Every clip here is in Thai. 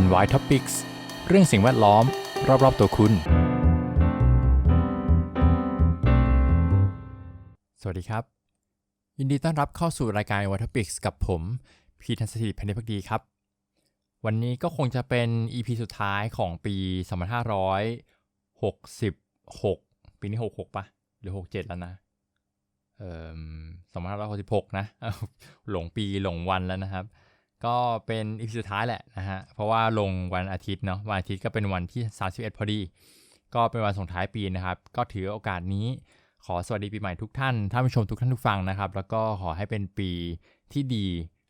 NY Topics เรื่องสิ่งแวดล้อม รอบๆตัวคุณ สวัสดีครับ ยินดีต้อนรับเข้าสู่รายการ NY Topics กับผม พีทันสถิตพันธิพักดีครับ วันนี้ก็คงจะเป็น EP สุดท้ายของปี 2566 ปีนี้ 66ปะหรือ 67 แล้วนะเอ่อ2566นะ หลงปีหลงวันแล้วนะครับ ก็เป็นอีพีสุดท้ายแหละนะฮะ เพราะว่าลงวันอาทิตย์เนาะ วันอาทิตย์ก็เป็นวันที่ 31 พอดี ก็เป็นวันส่งท้ายปีนะครับ ก็ถือโอกาสนี้ขอสวัสดีปีใหม่ทุกท่านท่านผู้ชมทุกท่านทุกฟังนะครับ แล้วก็ขอให้เป็นปีที่ดี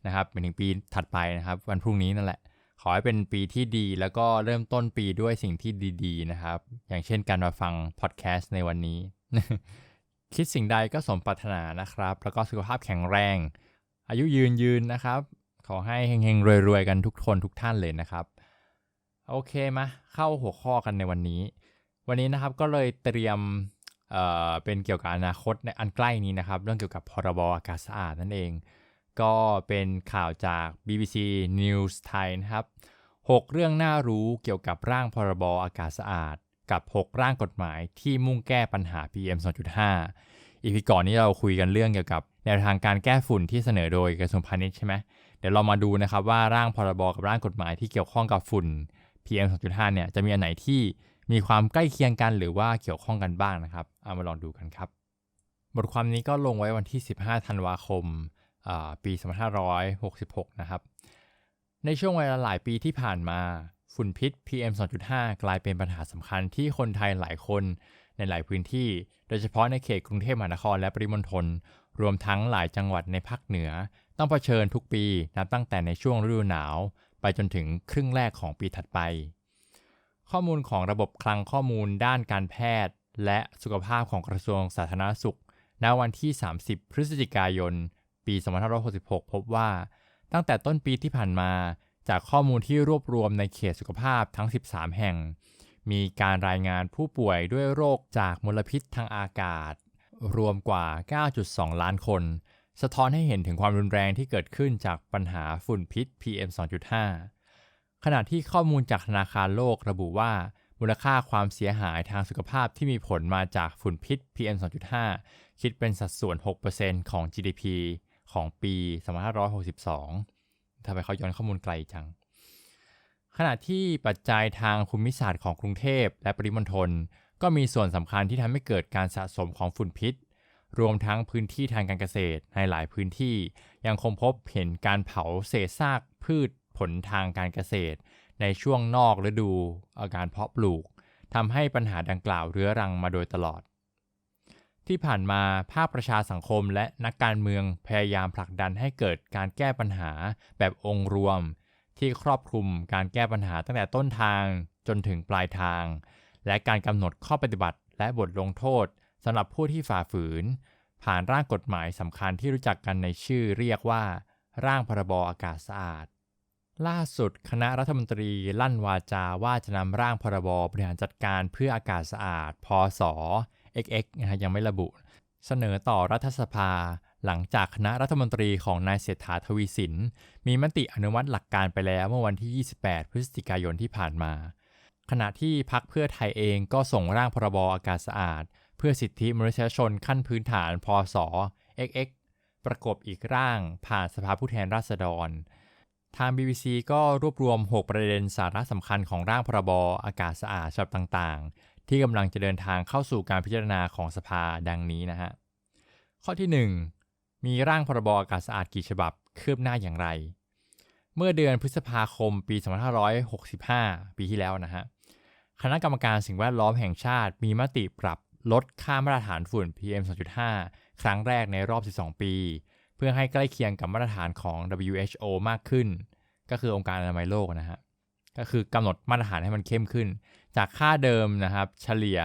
นะครับเป็นถึงปีถัดไปนะครับ วันพรุ่งนี้นั่นแหละ ขอให้เป็นปีที่ดี แล้วก็เริ่มต้นปีด้วยสิ่งที่ดีๆนะครับ อย่างเช่นการมาฟังพอดแคสต์ในวันนี้ คิดสิ่งใดก็สมปรารถนานะครับ แล้วก็สุขภาพแข็งแรง อายุยืนยืนนะครับ ขอให้เฮงๆรวยๆกันทุกคนทุกท่านเลยนะครับ โอเคมาเข้าหัวข้อกันในวันนี้ วันนี้นะครับก็เลยเตรียมเอ่อเป็นเกี่ยวกับอนาคตในอันใกล้นี้นะครับ เรื่องเกี่ยวกับพรบอากาศสะอาดนั่นเอง ก็เป็นข่าวจาก BBC News ไทยนะครับ 6 เรื่องน่ารู้เกี่ยวกับร่างพรบอากาศสะอาด กับ 6 ร่างกฎหมายที่มุ่งแก้ปัญหา PM 2.5อีพีก่อนนี้เราคุยกันเรื่องเกี่ยวกับแนวทางการแก้ฝุ่นที่เสนอโดยกระทรวงพาณิชย์ใช่ไหม เดี๋ยวเรามาดูนะครับว่าร่างพรบกับร่างกฎหมายที่เกี่ยวข้องกับฝุ่น PM 2.5เนี่ยจะมีอันไหนที่มีความใกล้เคียงกันหรือว่าเกี่ยวข้องกันบ้างนะครับเอามาลองดูกันครับ บทความนี้ก็ลงไว้วันที่ 15 ธันวาคมาปี 2566 นะครับ ในช่วงเวลาหลายปีที่ผ่านมา ฝุ่นพิษ PM 2.5 กลายเป็นปัญหาสำคัญที่คนไทยหลายคนในหลายพื้นที่ โดยเฉพาะในเขตกรุงเทพมหานครและปริมณฑล รวมทั้งหลายจังหวัดในภาคเหนือ ต้องเผชิญทุกปีนับตั้งแต่ในช่วงฤดูหนาว ไปจนถึงครึ่งแรกของปีถัดไป ข้อมูลของระบบคลังข้อมูลด้านการแพทย์ และสุขภาพของกระทรวงสาธารณสุข ณวันที่ 30 พฤศจิกายน ปี 2566 พบว่า ตั้งแต่ต้นปีที่ผ่านมา จากข้อมูลที่รวบรวมในเขตสุขภาพทั้ง 13 แห่ง มีการรายงานผู้ป่วยด้วยโรคจากมลพิษทางอากาศ รวมกว่า 9.2 ล้านคน สะท้อนให้เห็นถึงความรุนแรงที่เกิดขึ้นจากปัญหาฝุ่นพิษ PM 2.5 ขณะที่ข้อมูลจากธนาคารโลกระบุว่า มูลค่าความเสียหายทางสุขภาพที่มีผลมาจากฝุ่นพิษ PM 2.5 คิดเป็นสัดส่วน 6%ของ GDP ของปี 2562 ทำไมเขาย้อนข้อมูลไกลจัง ขณะที่ปัจจัยทางภูมิศาสตร์ของกรุงเทพและปริมณฑลก็มีส่วนสำคัญที่ทำให้เกิดการสะสมของฝุ่นพิษ รวมทั้งพื้นที่ทางการเกษตรในหลายพื้นที่ ยังคงพบเห็นการเผาเศษซากพืชผลทางการเกษตร ในช่วงนอกฤดูอาการเพาะปลูกทำให้ปัญหาดังกล่าวเรื้อรังมาโดยตลอด ที่ผ่านมาภาคประชาสังคมและนักการเมืองพยายามผลักดันให้เกิดการแก้ปัญหาแบบองค์รวม ที่ครอบคลุมการแก้ปัญหาตั้งแต่ต้นทางจนถึงปลายทาง และการกำหนดข้อปฏิบัติและบทลงโทษ สำหรับผู้ที่ฝ่าฝืน ผ่านร่างกฎหมายสำคัญที่รู้จักกันในชื่อเรียกว่า ร่างพรบอากาศสะอาด ล่าสุดคณะรัฐมนตรีลั่นวาจาว่าจะนำร่างพรบบริหารจัดการเพื่ออากาศสะอาด พศ XX นะฮะยังไม่ระบุ เสนอต่อรัฐสภา หลังจากคณะรัฐมนตรีของนายเศรษฐาทวีสิน มีมติอนุมัติหลักการไปแล้วเมื่อวันที่ 28 พฤศจิกายนที่ผ่านมา ขณะที่พักเพื่อไทยเองก็ส่งร่างพรบอากาศสะอาด พื่อสิทธิมนุษยชนขั้นพื้นฐาน พศ XX ประกบอีกร่างผ่านสภาผู้แทนราษฎร ทาง BBC ก็รวบรวม 6 ประเด็นสาระสำคัญของร่างพรบอากาศสะอาดฉบับต่างๆ ที่กำลังจะเดินทางเข้าสู่การพิจารณาของสภาดังนี้นะฮะ ข้อที่ 1 มีร่างพรบอากาศสะอาดกี่ฉบับคืบหน้าอย่างไร เมื่อเดือนพฤษภาคมปี 2565 ปีที่แล้วนะฮะ คณะกรรมการสิ่งแวดล้อมแห่งชาติมีมติปรับ ลดค่ามาตรฐานฝุ่น PM 2.5 ครั้งแรกในรอบ 12 ปี เพื่อให้ใกล้เคียงกับมาตรฐานของ WHO มากขึ้น ก็คือองค์การอนามัยโลกนะฮะ ก็คือกำหนดมาตรฐานให้มันเข้มขึ้น จากค่าเดิมนะครับ เฉลี่ย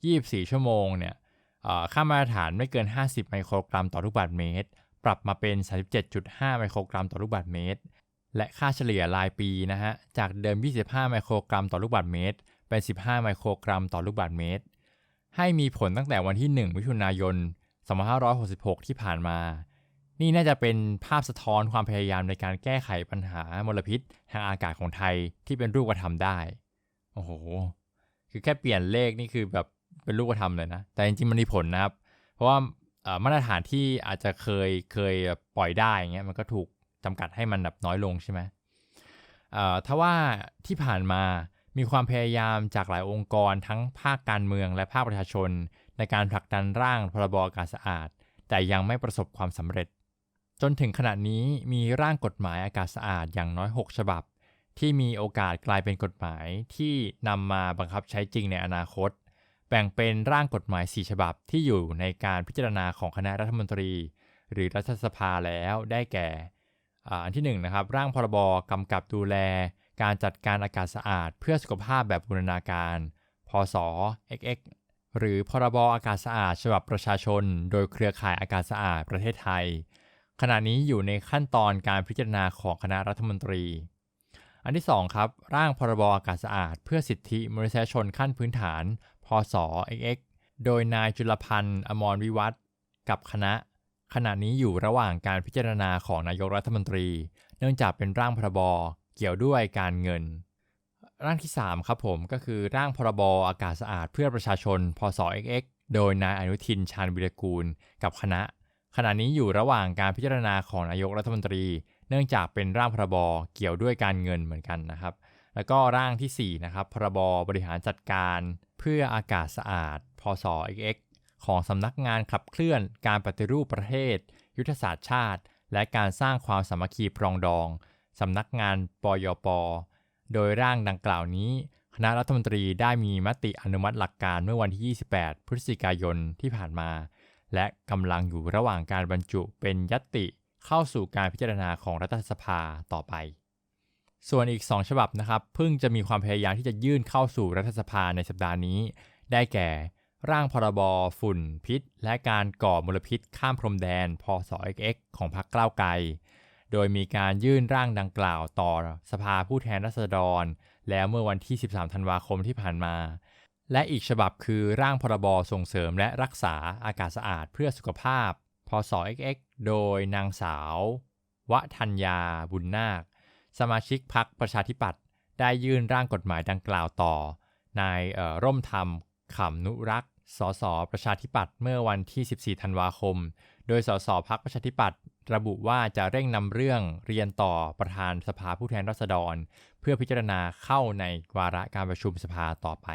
24 ชั่วโมงเนี่ยค่ามาตรฐานไม่เกิน 50 ไมโครกรัมต่อลูกบาศก์เมตร ปรับมาเป็น 37.5 ไมโครกรัมต่อลูกบาศก์เมตร และค่าเฉลี่ยรายปีนะฮะ จากเดิม 25 ไมโครกรัมต่อลูกบาศก์เมตร เป็น 15 ไมโครกรัมต่อลูกบาศก์เมตร ให้มีผลตั้งแต่วันที่ 1 มิถุนายน 2566 ที่ผ่านมา นี่น่าจะเป็นภาพสะท้อนความพยายามในการแก้ไขปัญหามลพิษทางอากาศของไทยที่เป็นรูปธรรมได้ โอ้โห คือแค่เปลี่ยนเลขนี่คือแบบเป็นรูปธรรมเลยนะ แต่จริงๆมันมีผลนะครับ เพราะว่ามาตรฐานที่อาจจะเคยเคยปล่อยได้เงี้ยมันก็ถูกจำกัดให้มันแบบน้อยลงใช่ไหมถ้าว่าที่ผ่านมา มีความพยายามจากหลายองค์กรทั้งภาคการเมืองและภาคประชาชน ในการผลักดันร่างพรบอากาศสะอาด แต่ยังไม่ประสบความสำเร็จ จนถึงขณะนี้มีร่างกฎหมายอากาศสะอาดอย่างน้อย 6 ฉบับ ที่มีโอกาสกลายเป็นกฎหมายที่นำมาบังคับใช้จริงในอนาคต แบ่งเป็นร่างกฎหมาย 4 ฉบับที่อยู่ในการพิจารณาของคณะรัฐมนตรี หรือรัฐสภาแล้วได้แก่อันที่1นนะครับร่างพรบกำกับดูแล การจัดการอากาศสะอาดเพื่อสุขภาพแบบบูรณาการ พศ XX หรือพรบอากาศสะอาดฉบับประชาชน โดยเครือข่ายอากาศสะอาดประเทศไทย ขณะนี้อยู่ในขั้นตอนการพิจารณาของคณะรัฐมนตรี อันที่ 2 ครับ ร่างพรบอากาศสะอาด เพื่อสิทธิมนุษยชนขั้นพื้นฐาน พศ XX โดยนายจุลพันธ์อมรวิวัฒกับคณะ ขณะนี้อยู่ระหว่างการพิจารณาของนายกรัฐมนตรี เนื่องจากเป็นร่างพรบ เกี่ยวด้วยการเงิน ร่างที่ 3 ครับผมก็คือร่างพรบอากาศสะอาดเพื่อประชาชน พศ XX โดยนายอนุทินชาญวิรกูล กับคณะ ขณะนี้อยู่ระหว่างการพิจารณาของนายกรัฐมนตรี เนื่องจากเป็นร่างพรบเกี่ยวด้วยการเงินเหมือนกันนะครับ แล้วก็ร่างที่4นะครับพรบบริหารจัดการ เพื่ออากาศสะอาด พศ XX ของสำนักงานขับเคลื่อนการปฏิรูปประเทศ ยุทธศาสตร์ชาติ และการสร้างความสามัคคีปรองดอง สำนักงานปยป โดยร่างดังกล่าวนี้ คณะรัฐมนตรีได้มีมติอนุมัติหลักการเมื่อวันที่ 28 พฤศจิกายนที่ผ่านมา และกำลังอยู่ระหว่างการบรรจุเป็นยติเข้าสู่การพิจารณาของรัฐสภาต่อไป ส่วนอีก 2 ฉบับนะครับเพิ่งจะมีความพยายามที่จะยื่นเข้าสู่รัฐสภาในสัปดาห์นี้ ได้แก่ร่างพรบฝุ่นพิษ และการก่อมลพิษข้ามพรมแดนพศ XX ของพรรคกล้าวไกล โดยมีการยื่นร่างดังกล่าวต่อสภาผู้แทนราษฎร แล้วเมื่อวันที่ 13 ธันวาคมที่ผ่านมา และอีกฉบับคือร่างพรบส่งเสริมและรักษาอากาศสะอาดเพื่อสุขภาพ พศ XX โดยนางสาว วทัญญาบุญนาค สมาชิกพรรคประชาธิปัตย์ได้ยื่นร่างกฎหมายดังกล่าวต่อ นายร่มธรรมขำนุรักษ์สสประชาธิปัตย์เมื่อวันที่ 14 ธันวาคม โดยสสพรรคประชาธิปัตย์ ระบุว่าจะเร่งนำเรื่องเรียนต่อประธานสภาผู้แทนราษฎร เพื่อพิจารณาเข้าในวาระการประชุมสภาต่อไป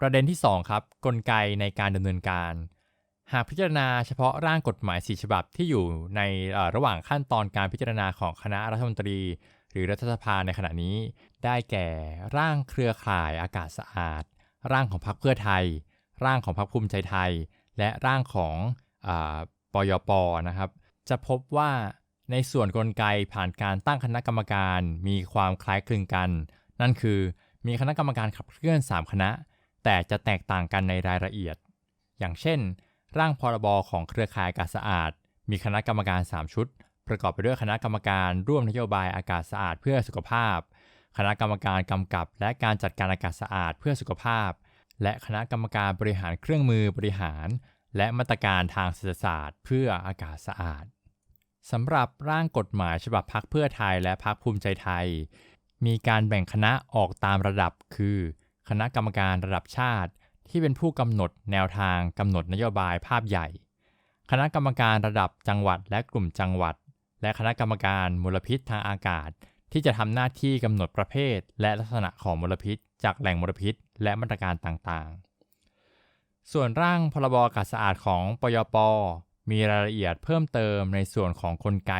ประเด็นที่ 2 ครับ กลไกในการดำเนินการ หากพิจารณาเฉพาะร่างกฎหมายสีฉบับที่อยู่ในระหว่างขั้นตอนการพิจารณาของคณะรัฐมนตรี หรือรัฐสภาในขณะนี้ ได้แก่ร่างเครือข่ายอากาศสะอาด ร่างของพรรคเพื่อไทย ร่างของพรรคภูมิใจไทย และร่างของอปยปนะครับ จะพบว่าในส่วนนกลไกผ่านการตั้งคณะกรรมการมีความคล้ายคลึงกัน นั่นคือมีคณะกรรมการขับเคลื่อน 3 คณะ แต่จะแตกต่างกันในรายละเอียด อย่างเช่น ร่างพรบของเครือข่ายอากาศสะอาด มีคณะกรรมการ 3 ชุด ประกอบไปด้วยคณะกรรมการร่วมนโยบายอากาศสะอาดเพื่อสุขภาพ คณะกรรมการกำกับ และการจัดการอากาศสะอาดเพื่อสุขภาพ และคณะกรรมการบริหารเครื่องมือบริหาร และมาตรการทางเศรษฐศาสตร์ เพื่ออากาศสะอาด สำหรับร่างกฎหมายฉบับพักเพื่อไทยและพักภูมิใจไทย มีการแบ่งคณะออกตามระดับ คือ คณะกรรมการระดับชาติ ที่เป็นผู้กำหนดแนวทางกำหนดนโยบายภาพใหญ่ คณะกรรมการระดับจังหวัดและกลุ่มจังหวัด และคณะกรรมการมลพิษทางอากาศ ที่จะทำหน้าที่กำหนดประเภท และลักษณะของมลพิษ จากแหล่งมลพิษ และมาตรการต่างๆ ส่วนร่างพรบอากาศสะอาดของปยป มีรายละเอียดเพิ่มเติมในส่วนของกลไก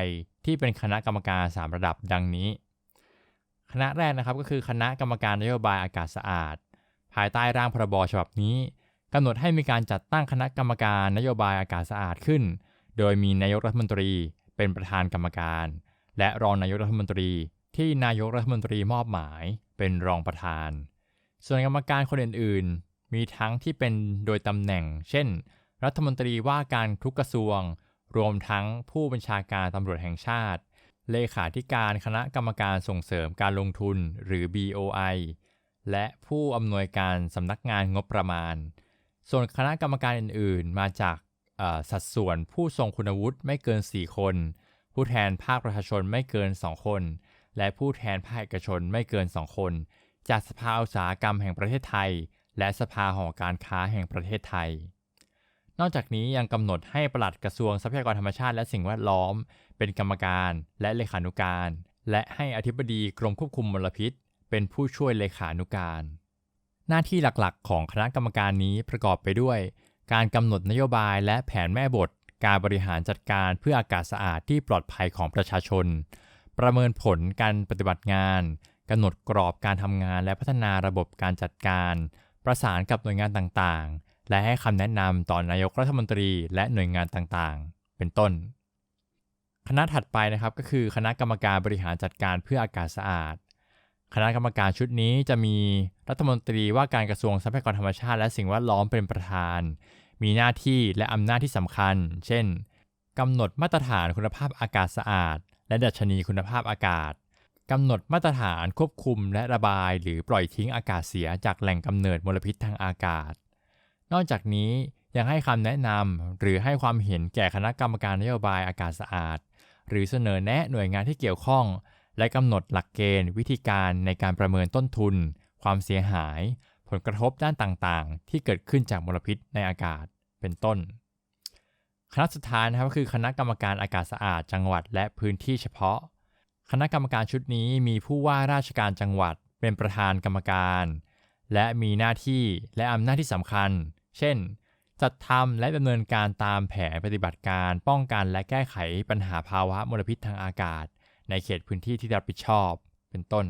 ที่เป็นคณะกรรมการ 3 ระดับดังนี้ คณะแรกนะครับก็คือคณะกรรมการนโยบายอากาศสะอาด ภายใต้ร่างพรบฉบับนี้กำหนดให้มีการจัดตั้งคณะกรรมการนโยบายอากาศสะอาดขึ้น โดยมีนายกรัฐมนตรีเป็นประธานกรรมการ และรองนายกรัฐมนตรี ที่นายกรัฐมนตรีมอบหมายเป็นรองประธาน ส่วนกรรมการคนอื่น ๆ มีทั้งที่เป็นโดยตำแหน่ง เช่น รัฐมนตรีว่าการทุกกระทรวง รวมทั้งผู้บัญชาการตำรวจแห่งชาติ เลขาธิการคณะกรรมการส่งเสริมการลงทุนหรือ BOI และผู้อำนวยการสำนักงานงบประมาณ ส่วนคณะกรรมการอื่นๆ มาจากสัดส่วนผู้ทรงคุณวุฒิไม่เกิน 4 คน ผู้แทนภาคประชาชนไม่เกิน 2 คน และผู้แทนภาคเอกชนไม่เกิน 2 คน จากสภาอุตสาหกรรมแห่งประเทศไทย และสภาหอการค้าแห่งประเทศไทย นอกจากนี้ยังกำหนดให้ปลัดกระทรวงทรัพยากรธรรมชาติและสิ่งแวดล้อม เป็นกรรมการและเลขานุการ และให้อธิบดีกรมควบคุมมลพิษ เป็นผู้ช่วยเลขานุการ หน้าที่หลักๆ ของคณะกรรมการนี้ประกอบไปด้วย การกำหนดนโยบายและแผนแม่บท การบริหารจัดการเพื่ออากาศสะอาดที่ปลอดภัยของประชาชน ประเมินผลการปฏิบัติงานกำหนดกรอบการทำงานและพัฒนาระบบการจัดการ ประสานกับหน่วยงานต่างๆ และให้คำแนะนำต่อนายกรัฐมนตรีและหน่วยงานต่างๆ เป็นต้น คณะถัดไปนะครับก็คือคณะกรรมการบริหารจัดการเพื่ออากาศสะอาด คณะกรรมการชุดนี้จะมีรัฐมนตรีว่าการกระทรวงทรัพยากรธรรมชาติและสิ่งแวดล้อมเป็นประธาน มีหน้าที่และอำนาจที่สำคัญ เช่นกำหนดมาตรฐานคุณภาพอากาศสะอาด และดัชนีคุณภาพอากาศกำหนดมาตรฐานควบคุมและระบาย หรือปล่อยทิ้งอากาศเสียจากแหล่งกำเนิดมลพิษทางอากาศ นอกจากนี้ยังให้คำแนะนำหรือให้ความเห็นแก่คณะกรรมการนโยบายอากาศสะอาด หรือเสนอแนะหน่วยงานที่เกี่ยวข้อง และกำหนดหลักเกณฑ์ วิธีการในการประเมินต้นทุน ความเสียหาย ผลกระทบด้านต่างๆ ที่เกิดขึ้นจากมลพิษในอากาศเป็นต้น คณะสุดท้ายนะครับก็คือคณะกรรมการอากาศสะอาด จังหวัดและพื้นที่เฉพาะ คณะกรรมการชุดนี้มีผู้ว่าราชการจังหวัด เป็นประธานกรรมการ และมีหน้าที่และอำนาจที่สำคัญ เช่น จัดทำและดำเนินการตามแผนปฏิบัติการป้องกันและแก้ไขปัญหาภาวะมลพิษทางอากาศ ในเขตพื้นที่ที่รับผิดชอบ เป็นต้น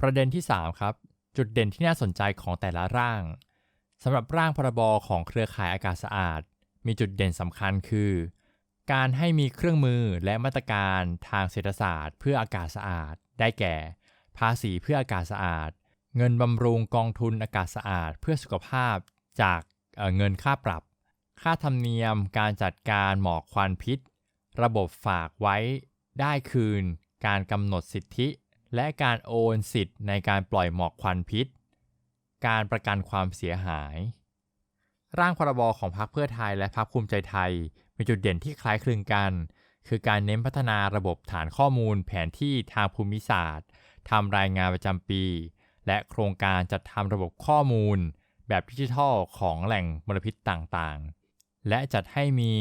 ประเด็นที่ 3 ครับ จุดเด่นที่น่าสนใจของแต่ละร่างสำหรับร่างพรบของเครือข่ายอากาศสะอาด มีจุดเด่นสำคัญคือ การให้มีเครื่องมือและมาตรการทางเศรษฐศาสตร์ เพื่ออากาศสะอาด ได้แก่ ภาษีเพื่ออากาศสะอาด เงินบำรุงกองทุนอากาศสะอาด เพื่อสุขภาพ จากเเงินค่าปรับ ค่าธรรมเนียมการจัดการหมอกควันพิษ ระบบฝากไว้ได้คืน การกำหนดสิทธิ และการโอนสิทธิ์ในการปล่อยหมอกควันพิษ การประกันความเสียหาย ร่างพรบของพรรคเพื่อไทยและพรรคภูมิใจไทย มีจุดเด่นที่คล้ายคลึงกัน คือการเน้นพัฒนาระบบฐานข้อมูลแผนที่ทางภูมิศาสตร์ทำรายงานประจำปี และโครงการจัดทำระบบข้อมูล แบบดิจิทัลของแหล่งมลพิษต่างๆ และจัดให้มี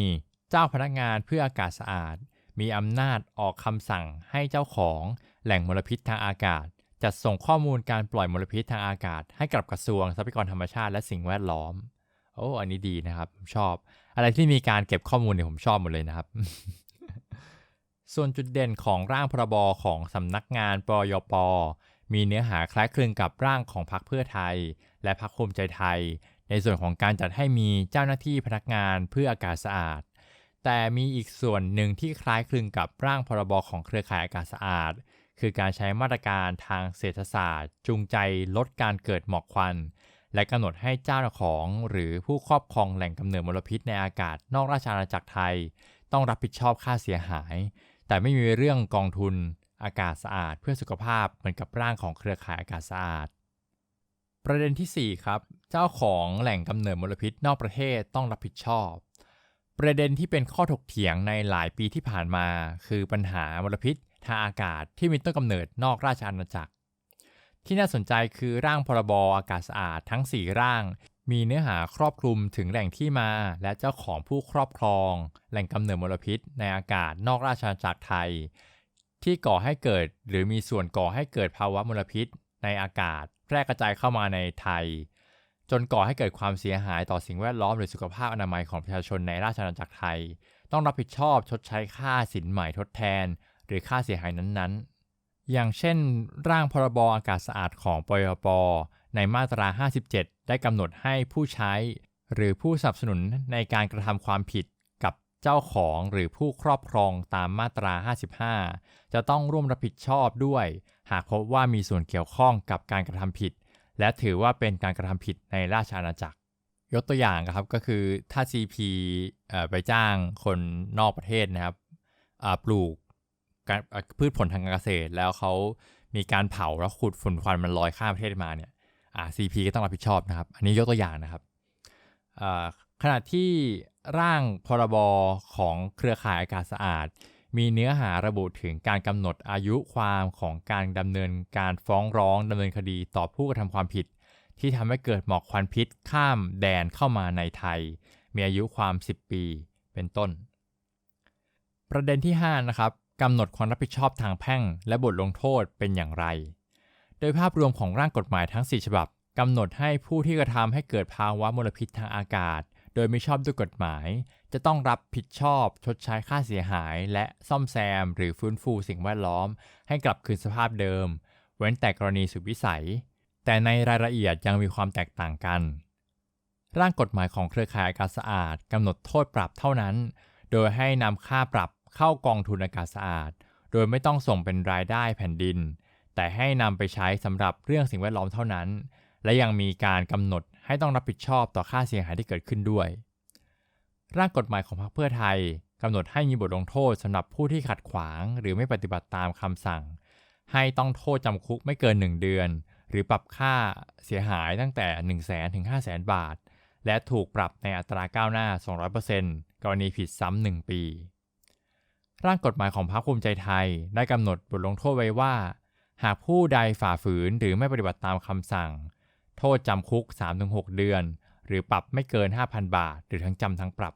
เจ้าพนักงานเพื่ออากาศสะอาด มีอำนาจออกคำสั่งให้เจ้าของแหล่งมลพิษทางอากาศ จัดส่งข้อมูลการปล่อยมลพิษทางอากาศ ให้กับกระทรวงทรัพยากรธรรมชาติและสิ่งแวดล้อม โอ้อันนี้ดีนะครับชอบ อะไรที่มีการเก็บข้อมูลเนี่ยผมชอบหมดเลยนะครับ ส่วนจุดเด่นของร่างพรบของสำนักงานปยปมีเนื้อหาคล้ายคลึงกับร่างของพรรคเพื่อไทย และพรรคภูมิใจไทย ในส่วนของการจัดให้มีเจ้าหน้าที่พนักงานเพื่ออากาศสะอาด แต่มีอีกส่วนหนึ่งที่คล้ายคลึงกับร่างพรบของเครือข่ายอากาศสะอาด คือการใช้มาตรการทางเศรษฐศาสตร์ จูงใจลดการเกิดหมอกควัน และกำหนดให้เจ้าของหรือผู้ครอบครองแหล่งกำเนิดมลพิษในอากาศนอกราชอาณาจักรไทย ต้องรับผิดชอบค่าเสียหาย แต่ไม่มีเรื่องกองทุนอากาศสะอาดเพื่อสุขภาพเหมือนกับร่างของเครือข่ายอากาศสะอาด ประเด็นที่ 4 ครับ เจ้าของแหล่งกำเนิดมลพิษนอกประเทศต้องรับผิดชอบ ประเด็นที่เป็นข้อถกเถียงในหลายปีที่ผ่านมา คือปัญหามลพิษทางอากาศที่มีต้นกำเนิดนอกราชอาณาจักร ที่น่าสนใจคือร่างพรบอากาศสะอาดทั้ง 4 ร่าง มีเนื้อหาครอบคลุมถึงแหล่งที่มา และเจ้าของผู้ครอบครอง แหล่งกำเนิดมลพิษในอากาศนอกราชอาณาจักรไทย ที่ก่อให้เกิดหรือมีส่วนก่อให้เกิดภาวะมลพิษในอากาศ แพร่กระจายเข้ามาในไทย จนก่อให้เกิดความเสียหายต่อสิ่งแวดล้อมหรือสุขภาพอนามัยของประชาชนในราชอาณาจักรไทย ต้องรับผิดชอบชดใช้ค่าสินใหม่ทดแทน หรือค่าเสียหายนั้นๆ อย่างเช่น ร่างพรบอากาศสะอาดของปยปในมาตรา 57 ได้กำหนดให้ผู้ใช้ หรือผู้สนับสนุนในการกระทำความผิดกับเจ้าของหรือผู้ครอบครองตามมาตรา 55 จะต้องร่วมรับผิดชอบด้วย หากพบว่ามีส่วนเกี่ยวข้องกับการกระทำผิด และถือว่าเป็นการกระทำผิดในราชอาณาจักร ยกตัวอย่างครับก็คือถ้า CP ไปจ้างคนนอกประเทศนะครับปลูกพืชผลทางการเกษตร แล้วเขามีการเผาแล้วขุดฝุ่นควันมันลอยข้ามประเทศมาเนี่ยอ่า CP ก็ต้องรับผิดชอบนะครับ อันนี้ยกตัวอย่างนะครับขณะที่ร่างพรบของเครือข่ายอากาศสะอาด มีเนื้อหาระบุถึงการกำหนดอายุความของการดำเนินการฟ้องร้องดำเนินคดีต่อผู้กระทำความผิด ที่ทำให้เกิดหมอกควันพิษข้ามแดนเข้ามาในไทย มีอายุความ 10 ปี เป็นต้น ประเด็นที่ 5 นะครับกำหนดความรับผิดชอบทางแพ่ง และบทลงโทษเป็นอย่างไร โดยภาพรวมของร่างกฎหมายทั้ง 4 ฉบับกำหนดให้ผู้ที่กระทำให้เกิดภาวะมลพิษทางอากาศ โดยไม่ชอบด้วยกฎหมาย จะต้องรับผิดชอบชดใช้ค่าเสียหาย และซ่อมแซม หรือฟื้นฟูสิ่งแวดล้อม ให้กลับคืนสภาพเดิม เว้นแต่กรณีสุดวิสัย แต่ในรายละเอียดยังมีความแตกต่างกัน ร่างกฎหมายของเครือข่ายอากาศสะอาดกำหนดโทษปรับเท่านั้น โดยให้นำค่าปรับเข้ากองทุนอากาศสะอาด โดยไม่ต้องส่งเป็นรายได้แผ่นดิน แต่ให้นำไปใช้สำหรับเรื่องสิ่งแวดล้อมเท่านั้น และยังมีการกำหนด ให้ต้องรับผิดชอบต่อค่าเสียหายที่เกิดขึ้นด้วย ร่างกฎหมายของพรรคเพื่อไทยกำหนดให้มีบทลงโทษสำหรับผู้ที่ขัดขวาง หรือไม่ปฏิบัติตามคำสั่ง ให้ต้องโทษจำคุกไม่เกิน 1 เดือน หรือปรับค่าเสียหายตั้งแต่ 1 0 0 0 0แถึง 5 0 0 0 0 0บาท และถูกปรับในอัตราก้าวหน้า 200%กรณีผิดซ้ำ1ปี ร่างกฎหมายของพรรคภูมิใจไทยได้กำหนดบทลงโทษไว้ว่า หากผู้ใดฝ่าฝืนหรือไม่ปฏิบัติตามคำสั่ง โทษจำคุก 3-6 เดือน หรือปรับไม่เกิน 5,000 บาท หรือทั้งจำทั้งปรับ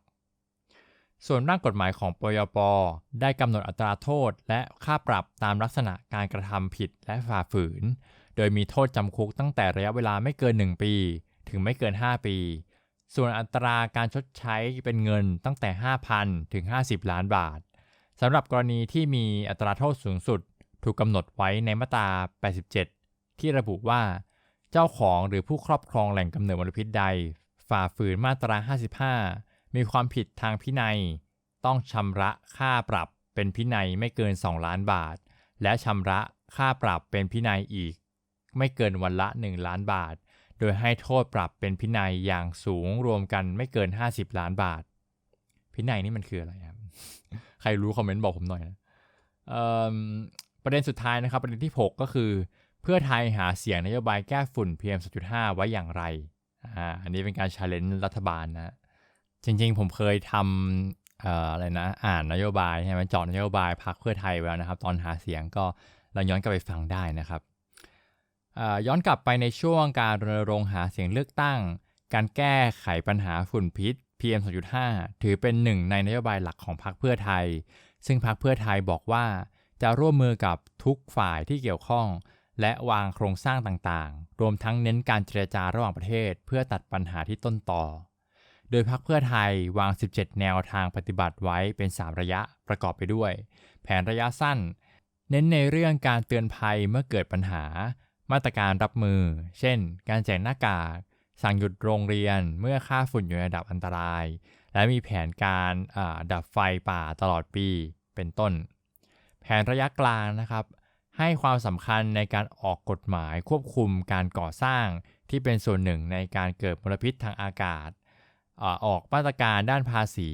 ส่วนร่างกฎหมายของปยป ได้กำหนดอัตราโทษและค่าปรับตามลักษณะการกระทำผิดและฝ่าฝืน โดยมีโทษจำคุกตั้งแต่ระยะเวลาไม่เกิน 1 ปี ถึงไม่เกิน 5 ปี ส่วนอัตราการชดใช้เป็นเงินตั้งแต่ 5,000 ถึง 50 ล้านบาทสำหรับกรณีที่มีอัตราโทษสูงสุด ถูกกำหนดไว้ในมาตรา 87 ที่ระบุว่า เจ้าของหรือผู้ครอบครองแหล่งกำเนิดมลพิษใด ฝ่าฝืนมาตรา 55 มีความผิดทางพินัย ต้องชำระค่าปรับเป็นพินัยไม่เกิน 2 ล้านบาท และชำระค่าปรับเป็นพินัยอีก ไม่เกินวันละ 1 ล้านบาท โดยให้โทษปรับเป็นพินัยอย่างสูงรวมกันไม่เกิน 50 ล้านบาท พินัยนี่มันคืออะไรครับ ใครรู้คอมเมนต์บอกผมหน่อยนะประเด็นสุดท้ายนะครับประเด็นที่ 6 ก็คือ เพื่อไทยหาเสียงนโยบายแก้ฝุ่น PM 2.5 ไว้อย่างไรอ่าอันนี้เป็นการชาเลนจ์รัฐบาลนะจริงๆ ผมเคยทำอะไรนะ อ่านนโยบายใช่ไหมจอดนโยบายพักเพื่อไทยไว้แล้วนะครับ ตอนหาเสียงก็เราย้อนกลับไปฟังได้นะครับย้อนกลับไปในช่วงการรณรงค์หาเสียงเลือกตั้ง การแก้ไขปัญหาฝุ่นพิษ PM 2.5 ถือเป็นหนึ่งในนโยบายหลักของพรรคเพื่อไทย ซึ่งพรรคเพื่อไทยบอกว่าจะร่วมมือกับทุกฝ่ายที่เกี่ยวข้อง และวางโครงสร้างต่างๆ รวมทั้งเน้นการเจรจาระหว่างประเทศ เพื่อตัดปัญหาที่ต้นต่อ โดยพรรคเพื่อไทยวาง 17 แนวทางปฏิบัติไว้เป็น 3 ระยะประกอบไปด้วย แผนระยะสั้น เน้นในเรื่องการเตือนภัยเมื่อเกิดปัญหา มาตรการรับมือ เช่น การแจกหน้ากาก สั่งหยุดโรงเรียนเมื่อค่าฝุ่นอยู่ในระดับอันตราย และมีแผนการดับไฟป่าตลอดปี เป็นต้น แผนระยะกลางนะครับ ให้ความสำคัญในการออกกฎหมายควบคุมการก่อสร้างที่เป็นส่วนหนึ่งในการเกิดมลพิษทางอากาศ ออกมาตรการด้านภาษี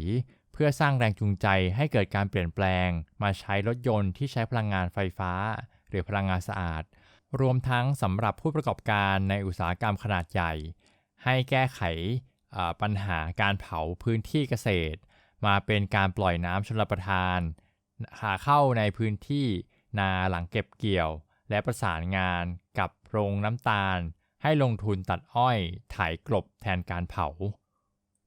เพื่อสร้างแรงจูงใจให้เกิดการเปลี่ยนแปลง มาใช้รถยนต์ที่ใช้พลังงานไฟฟ้า หรือพลังงานสะอาด รวมทั้งสำหรับผู้ประกอบการในอุตสาหกรรมขนาดใหญ่ ให้แก้ไขปัญหาการเผาพื้นที่เกษตร มาเป็นการปล่อยน้ำชลประทาน หาเข้าในพื้นที่ นาหลังเก็บเกี่ยว และประสานงานกับโรงน้ำตาล ให้ลงทุนตัดอ้อยถ่ายกลบแทนการเผา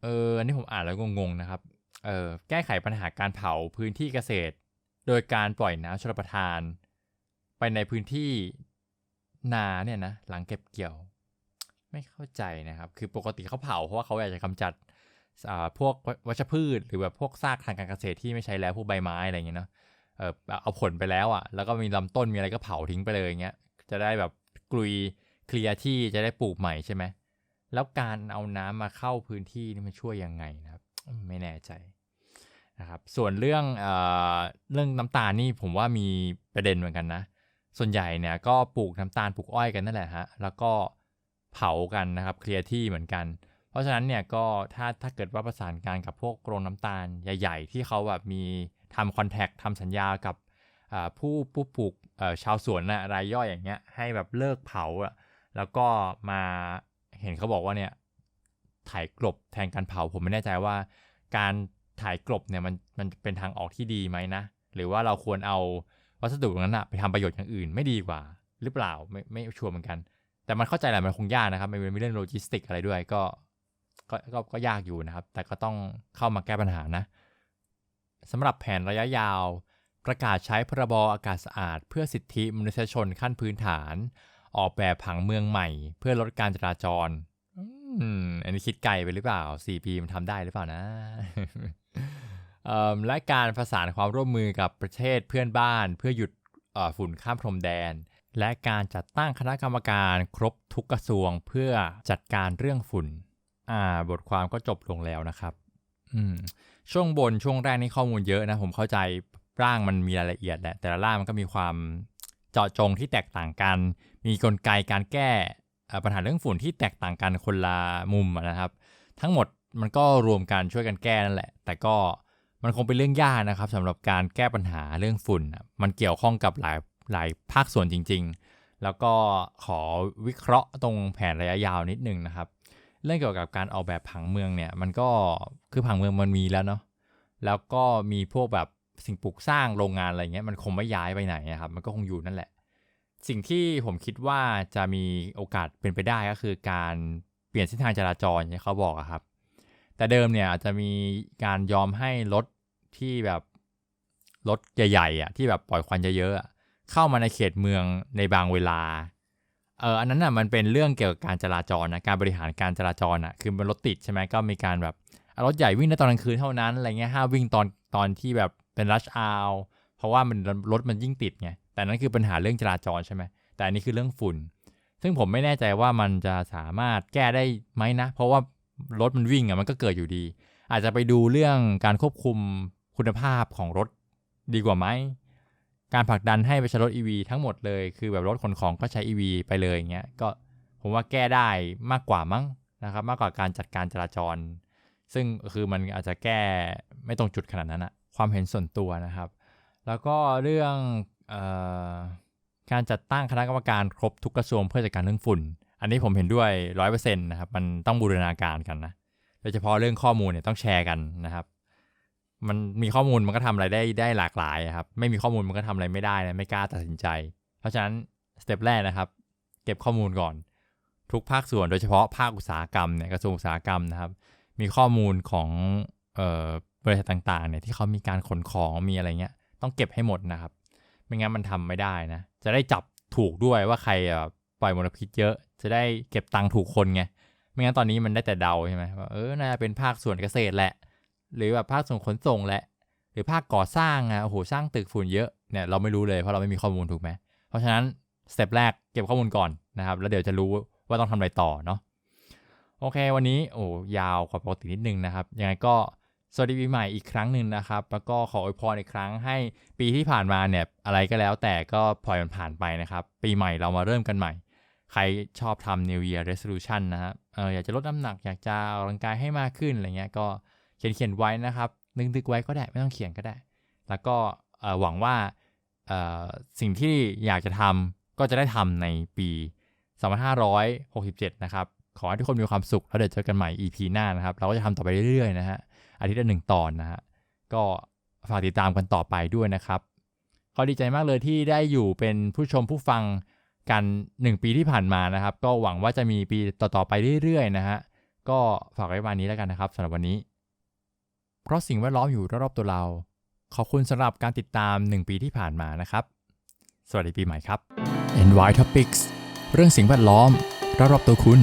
เอออันนี้ผมอ่านแล้วงงๆนะครับ เออแก้ไขปัญหาการเผาพื้นที่เกษตร โดยการปล่อยน้ำชลประทาน ไปในพื้นที่นาเนี่ยนะหลังเก็บเกี่ยว ไม่เข้าใจนะครับ คือปกติเขาเผาเพราะว่าเขาอยากจะกำจัดพวกวัชพืชหรือแบบพวกซากทางการเกษตรที่ไม่ใช้แล้วพวกใบไม้อะไรอย่างเงี้ยเนาะ เออเอาผลไปแล้วอะ่ะ แล้วก็มีลำต้นมีอะไรก็เผาทิ้งไปเลยอย่างเงี้ย จะได้แบบกลุยเคลียร์ที่จะได้ปลูกใหม่ใช่ไหม แล้วการเอาน้ำมาเข้าพื้นที่นี่มันช่วยยังไงนะครับ ไม่แน่ใจนะครับ ส่วนเรื่องเออเรื่องน้ำตาลนี่ผมว่ามีประเด็นเหมือนกันนะ ส่วนใหญ่เนี่ยก็ปลูกน้ำตาลปลูกอ้อยกันนั่นแหละฮะ แล้วก็เผากันนะครับ เคลียร์ที่เหมือนกัน เพราะฉะนั้นเนี่ยก็ถ้าถ้าเกิดว่าประสานการกับพวกโรงน้ำตาลใหญ่ ๆ ที่เขาแบบมี ทำคอนแทคทำสัญญากับผู้ผู้ปลูกชาวสวนนะรายย่อยอย่างเงี้ยให้แบบเลิกเผาอะแล้วก็มาเห็นเขาบอกว่าเนี่ยถ่ายกลบแทนการเผาผมไม่แน่ใจว่า การถ่ายกลบเนี่ยมันมันเป็นทางออกที่ดีไหมนะหรือว่าเราควรเอาวัสดุนั้นอะไปทำประโยชน์อย่างอื่นไม่ดีกว่า หรือเปล่าไม่ไม่ชัวร์เหมือนกัน แต่มันเข้าใจแหละมันคงยากนะครับมันมีเรื่องโลจิสติกอะไรด้วยก็ก็ก็ยากอยู่นะครับ แต่ก็ต้องเข้ามาแก้ปัญหานะ สำหรับแผนระยะยาว ประกาศใช้พรบอากาศสะอาด เพื่อสิทธิมนุษยชนขั้นพื้นฐาน ออกแบบผังเมืองใหม่ เพื่อลดการจราจรอันนี้คิดไกลไปหรือเปล่า 4 ปีมันทำได้หรือเปล่านะและการประสานความร่วมมือกับประเทศเพื่อนบ้าน เพื่อหยุดฝุ่นข้ามพรมแดน และการจัดตั้งคณะกรรมการครบทุกกระทรวงเพื่อจัดการเรื่องฝุ่น อ่า บทความก็จบลงแล้วนะครับ อืมช่วงบนช่วงแรกนี่ข้อมูลเยอะนะผมเข้าใจร่างมันมีรายละเอียดแหละแต่ละร่างมันก็มีความเจาะจงที่แตกต่างกัน มีกลไกการแก้ปัญหาเรื่องฝุ่นที่แตกต่างกันคนละมุมนะครับ ทั้งหมดมันก็รวมกันช่วยกันแก้นั่นแหละ แต่ก็มันคงเป็นเรื่องยากนะครับสำหรับการแก้ปัญหาเรื่องฝุ่น มันเกี่ยวข้องกับหลายหลายภาคส่วนจริง ๆ แล้วก็ขอวิเคราะห์ตรงแผนระยะยาวนิดนึงนะครับ เรื่องเกี่ยวกับการออกแบบผังเมืองเนี่ยมันก็คือผังเมืองมันมีแล้วเนาะแล้วก็มีพวกแบบสิ่งปลูกสร้างโรงงานอะไรเงี้ยมันคงไม่ย้ายไปไหนอะครับมันก็คงอยู่นั่นแหละ สิ่งที่ผมคิดว่าจะมีโอกาสเป็นไปได้ก็คือการเปลี่ยนเส้นทางจราจรอย่างที่เขาบอกครับ แต่เดิมเนี่ยอาจจะมีการยอมให้รถที่แบบรถใหญ่ๆอะที่แบบปล่อยควันเยอะๆเข้ามาในเขตเมืองในบางเวลา เอออันนั้นน่ะมันเป็นเรื่องเกี่ยวกับการจราจรนะการบริหารการจราจรอะคือมันรถติดใช่ไหมก็มีการแบบรถใหญ่วิ่งได้ตอนกลางคืนเท่านั้นอะไรเงี้ยห้าวิ่งตอนตอนที่แบบเป็นรัชอาวเพราะว่ามันรถมันยิ่งติดไงแต่นั่นคือปัญหาเรื่องจราจรใช่ไหมแต่อันนี้คือเรื่องฝุ่น ซึ่งผมไม่แน่ใจว่ามันจะสามารถแก้ได้ไหมนะ เพราะว่ารถมันวิ่งอะมันก็เกิดอยู่ดี อาจจะไปดูเรื่องการควบคุมคุณภาพของรถดีกว่าไหม การผลักดันให้ไปใช้รถ EV ทั้งหมดเลย คือแบบรถขนของก็ใช้ EV ไปเลยอย่างเงี้ยก็ผมว่าแก้ได้มากกว่ามั้งนะครับ มากกว่าการจัดการจราจร ซึ่งคือมันอาจจะแก้ไม่ตรงจุดขนาดนั้นอะความเห็นส่วนตัวนะครับ แล้วก็เรื่องออการจัดตั้งคณะกรรมการครบทุกกระทรวงเพื่อจัดการเรื่องฝุ่น อันนี้ผมเห็นด้วยร้อยเปอร์เซ็นต์นะครับ มันต้องบูรณาการกันนะ โดยเฉพาะเรื่องข้อมูลเนี่ยต้องแชร์กันนะครับ มันมีข้อมูลมันก็ทำอะไรได้ได้หลากหลายครับ ไม่มีข้อมูลมันก็ทำอะไรไม่ได้นะไม่กล้าตัดสินใจ เพราะฉะนั้นสเต็ปแรกนะครับ เก็บข้อมูลก่อน ทุกภาคส่วนโดยเฉพาะภาคอุตสาหกรรมเนี่ยกระทรวงอุตสาหกรรมนะครับ มีข้อมูลของออบริษัทต่างๆเนี่ยที่เขามีการขนของมีอะไรเงี้ยต้องเก็บให้หมดนะครับ ไม่งั้นมันทำไม่ได้นะจะได้จับถูกด้วยว่าใครปล่อยมลพิษเยอะ จะได้เก็บตังค์ถูกคนไงไม่งั้นตอนนี้มันได้แต่เดาใช่ไหมว่าเออน่าจะเป็นภาคส่วนเกษตรแหละ หรือแบบภาคส่วนขนส่งแหละ หรือภาคก่อสร้างอะโอ้โหสร้างตึกฝุ่นเยอะเนี่ยเราไม่รู้เลยเพราะเราไม่มีข้อมูลถูกไหมเพราะฉะนั้นสเต็ปแรกเก็บข้อมูลก่อนนะครับ แล้วเดี๋ยวจะรู้ว่าต้องทำอะไรต่อเนาะโอเค วันนี้โอ้ยาวกว่าปกตินิดนึงนะครับ ยังไงก็สวัสดีปีใหม่อีกครั้งหนึ่งนะครับ แล้วก็ขออวยพรอีกครั้งให้ปีที่ผ่านมาเนี่ยอะไรก็แล้วแต่ก็ปล่อยมันผ่านไปนะครับ ปีใหม่เรามาเริ่มกันใหม่ ใครชอบทำ New Year Resolution นะครับเอออยากจะลดน้ำหนักอยากจะออกกำลังกายให้มากขึ้นอะไรเงี้ยก็ เขียนเขียนไว้นะครับนึกนึกไว้ก็ได้ไม่ต้องเขียนก็ได้ แล้วก็หวังว่าสิ่งที่อยากจะทำก็จะได้ทำในปี 2567 นะครับ ขอให้ทุกคนมีความสุข แล้วเดี๋ยวเจอกันใหม่ EP หน้านะครับ เราก็จะทำต่อไปเรื่อยๆนะฮะอาทิตย์ละหนึ่งตอนนะฮะก็ฝากติดตามกันต่อไปด้วยนะครับก็ดีใจมากเลยที่ได้อยู่เป็นผู้ชมผู้ฟังกัน 1 ปีที่ผ่านมานะครับ ก็หวังว่าจะมีปีต่อๆไปเรื่อยๆนะฮะก็ฝากไว้ประมาณนี้แล้วกันนะครับสำหรับวันนี้ เพราะสิ่งแวดล้อมอยู่รอบๆตัวเรา ขอบคุณสำหรับการติดตาม 1 ปีที่ผ่านมานะครับ สวัสดีปีใหม่ครับ NY Topics เรื่องสิ่งแวดล้อมรอบๆตัวคุณ